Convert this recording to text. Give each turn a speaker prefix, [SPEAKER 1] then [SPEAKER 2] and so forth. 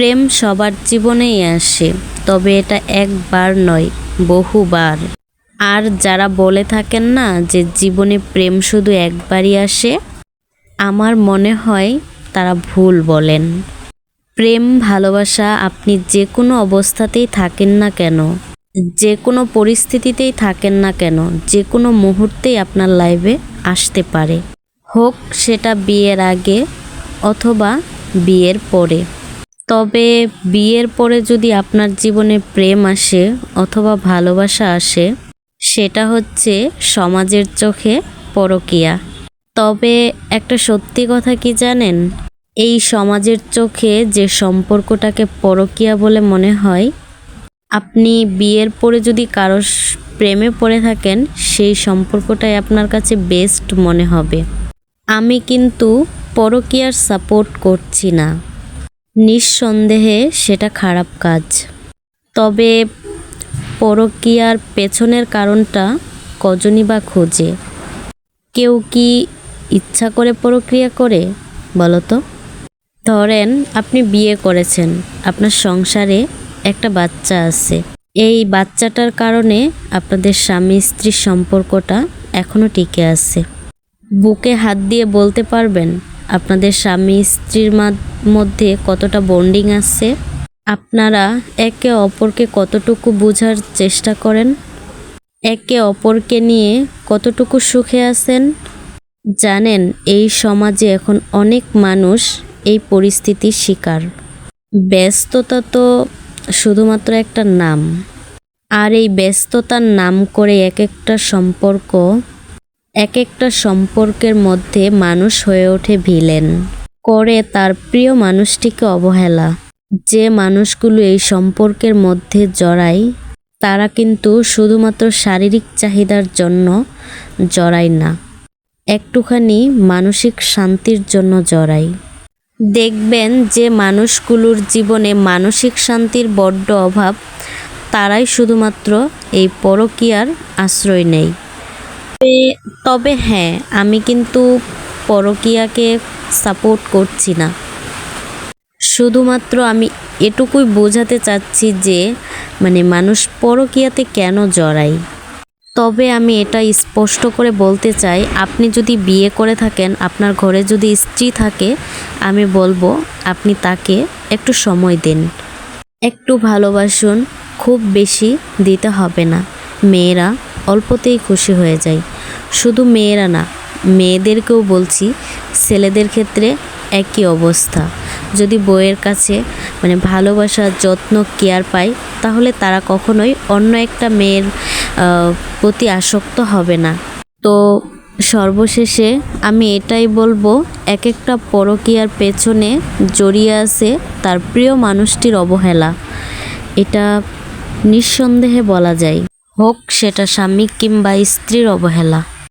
[SPEAKER 1] প্রেম সবার জীবনেই আসে, তবে এটা একবার নয়, বহুবার। আর যারা বলে থাকেন না যে জীবনে প্রেম শুধু একবারই আসে, আমার মনে হয় তারা ভুল বলেন। প্রেম, ভালোবাসা আপনি যে কোনো অবস্থাতেই থাকেন না কেন, যে কোনো পরিস্থিতিতেই থাকেন না কেন, যে কোনো মুহূর্তেই আপনার লাইফে আসতে পারে। হোক সেটা বিয়ের আগে অথবা বিয়ের পরে। তবে বিয়ের পরে যদি আপনার জীবনে প্রেম আসে অথবা ভালোবাসা আসে, সেটা হচ্ছে সমাজের চোখে পরকিয়া। তবে একটা সত্যি কথা কি জানেন? এই সমাজের চোখে যে সম্পর্কটাকে পরকিয়া বলে মনে হয়, আপনি বিয়ের পরে যদি কারও স- প্রেমে পড়ে থাকেন, সেই সম্পর্কটাই আপনার কাছে বেস্ট মনে হবে। আমি কিন্তু পরকীয়ার সাপোর্ট করছি না। নিঃসন্দেহে সেটা খারাপ কাজ। তবে পরকীয়ার পেছনের কারণটা কজনই বা খোঁজে? কেউ কি ইচ্ছা করে প্রক্রিয়া করে বলো তো ধরেন আপনি বিয়ে করেছেন, আপনার সংসারে একটা বাচ্চা আছে। এই বাচ্চাটার কারণে আপনাদের স্বামী স্ত্রীর সম্পর্কটা এখনও টিকে আছে। বুকে হাত দিয়ে বলতে পারবেন আপনাদের স্বামী স্ত্রীর মধ্যে কতটা বন্ডিং আছে? আপনারা একে অপরকে কতটুকু বোঝার চেষ্টা করেন? একে অপরকে নিয়ে কতটুকু সুখে আছেন? জানেন, এই সমাজে এখন অনেক মানুষ এই পরিস্থিতির শিকার। ব্যস্ততা তো শুধুমাত্র একটা নাম। আর এই ব্যস্ততার নাম করে এক একটা সম্পর্ক এক একটা সম্পর্কের মধ্যে মানুষ হয়ে ওঠে ভিলেন। করে তার প্রিয় মানুষটিকে অবহেলা। যে মানুষগুলো এই সম্পর্কের মধ্যে জড়ায়, তারা কিন্তু শুধুমাত্র শারীরিক চাহিদার জন্য জড়ায় না, একটুখানি মানসিক শান্তির জন্য জড়াই দেখবেন যে মানুষগুলোর জীবনে মানসিক শান্তির বড্ড অভাব, তারাই শুধুমাত্র এই পরকীয়ার আশ্রয় নেয়। তবে- তবে হ্যাঁ আমি কিন্তু পরকীয়াকে সাপোর্ট করছি না। শুধুমাত্র আমি এটুকুই বোঝাতে চাচ্ছি যে মানে মানুষ পরকীয়াতে কেন জড়ায়? তবে আমি এটা স্পষ্ট করে বলতে চাই, আপনি যদি বিয়ে করে থাকেন, আপনার ঘরে যদি স্ত্রী থাকে, আমি বলব আপনি তাকে একটু সময় দিন। একটু ভালোবাসুন, খুব বেশি দিতে হবে না। মেয়েরা অল্পতেই খুশি হয়ে যায় শুধু মেয়েরা না, মেয়েদেরকেও বলছি, ছেলেদের ক্ষেত্রে একই অবস্থা। যদি বইয়ের কাছে মানে ভালোবাসা, যত্ন, কেয়ার পায় তাহলে তারা কখনোই অন্য একটা মেয়ের প্রতি আসক্ত হবে না। তো সর্বশেষে আমি এটাই বলব এক একটা পরকীয়ার পেছনে জড়িয়ে আছে তার প্রিয় মানুষটির অবহেলা। এটা নিঃসন্দেহে বলা যায়। হোক সেটা স্বামী কিংবা স্ত্রীর অবহেলা।